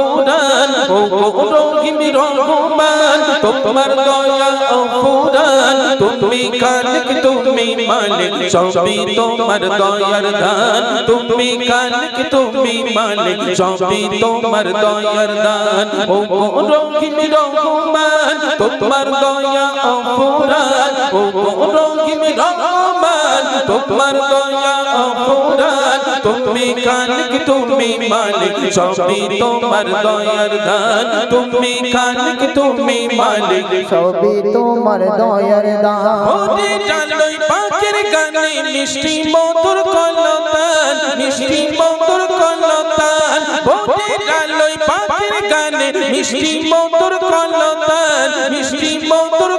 অফুরান, ও রহিম রহমান তোমার দয়া অফুরান, তুমি খালিক তুমি মালিক সবই তোমার দয়ার দান, তুমি খালিক তুমি মালিক সবই তোমার দয়ার দান, ও রহিম রহমান তোমার দয়া ও গো রহিম রহমান তোমার দয়া অফুরান তুমি খালিক তুমি মালিক, সবই তোমার দয়ার দান। তুমি খালিক তুমি মালিক, সবই তোমার দয়ার দান। ওরে ডালই পাখির গানে মিষ্টি মধুর কলতান, মিষ্টি মধুর কলতান। ওরে ডালই পাখির গানে মিষ্টি মধুর কলতান, মিষ্টি মধুর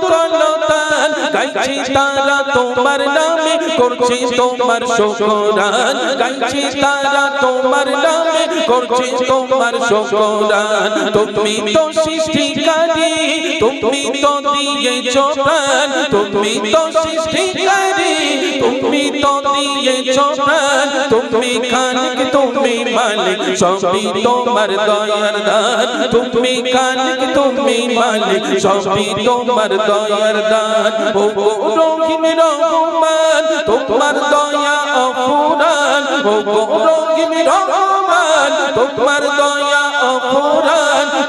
গাইছি তারা তোমার নামে, করছি তোমার শুকরান। গাইছি তারা তোমার নামে, করছি তোমার শুকরান। তুমি তো সৃষ্টিকারী, তুমি তো দিয়েছ প্রাণ। তুমি তো সৃষ্টিকারী তুমি তো দিয়েছ প্রাণ, তুমি খালিক তুমি মালিক, সবই তোমার দয়ার দান। তুমি খালিক তুমি মালিক, সবই তোমার দয়ার দান। ও রহিম রহমান, তোমার দয়া অফুরান ও রহিম রহমান, তোমার দয়া অফুরান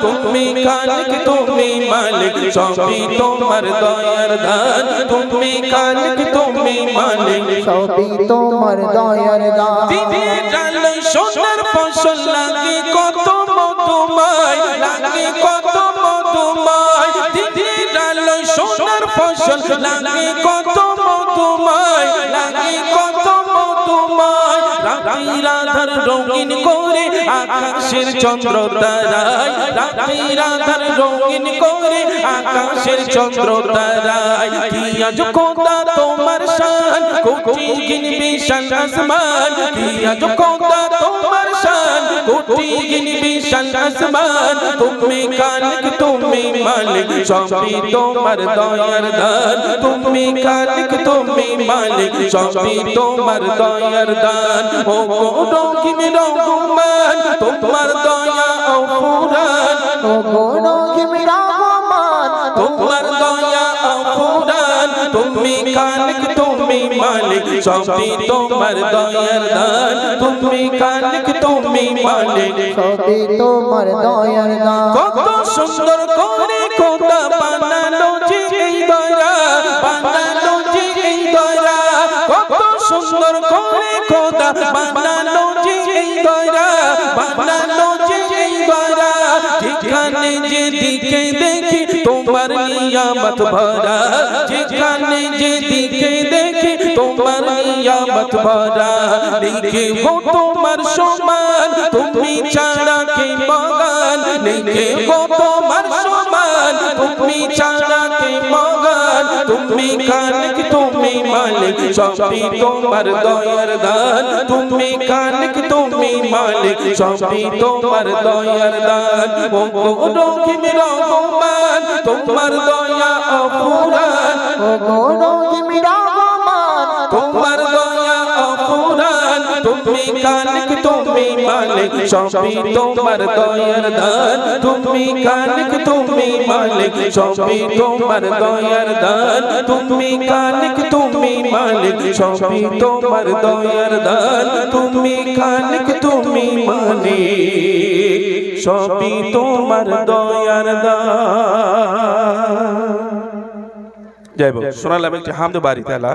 তুমি খালিক, তুমি মালিক, সবই তোমার দয়ার দান। তুমি খালিক, তুমি মালিক, সবই তোমার দয়ার দান। দিদি ডালে সোনার ফসল লাগে কত মধুময় লাগে কত মধুময় দিদি ডালে সোনার ফসল লাগে কত রাতি রাধার রঙিন করে আকাশের চন্দ্র তারায়। রাতি রাধার রঙিন করে আকাশের চন্দ্র তারায়। কি আজ কোথা তোমার শান? কোকিন বিশাল আসমান। কি আজ কোথা কোটি গিন বিশাল আসমান, তুমি কালিক তুমি মালিক, সবই তোমার দয়ার দান। তুমি কালিক তুমি মালিক ও গো রহিম রহমান তোমার দয়া ও রহিম রহমান তোমার দয়া তুমি খালিক তুমি মালিক, সবই তোমার দয়ার দান। তুমি খালিক তুমি মালিক, সবই তোমার দয়ার দান। কত সুন্দর করে খোদা বানালো যে এই দয়া, বানালো যে এই দয়া। কত সুন্দর করে খোদা বানালো যে এই দয়া, বানালো যে এই দয়া। যেখানে যে দিকে দেখি তোমার নিয়ামত ভরা যেখানে যে দিকে দেখি তোমার নিয়ামত ভরা লিখে হো তোমার সমান। তুমি ছাড়া কে মগান? লিখে হো তোমার সমান। তুমি ছাড়া কে মগান? তুমি খালিক, তুমি মালিক, সবই তোমার দয়ার দান। তুমি খালিক, তুমি মালিক, সবই তোমার দয়ার দান। ও গো রহিম রহমান, তোমার দয়া অপুরান তোমার দয়া অপুরান তুমি খালিক তুমি মালিক সবই তোমার দয়ার দান তুমি খালিক তুমি মালিক সবই তোমার দয়ার দান তুমি খালিক তুমি মালিক সবই তোমার দয়ার দান তুমি খালিক তুমি মালিক সবই তোমার দয়ার দান যাই বল। শোনালাম একটি হামদ বাড়ি তালা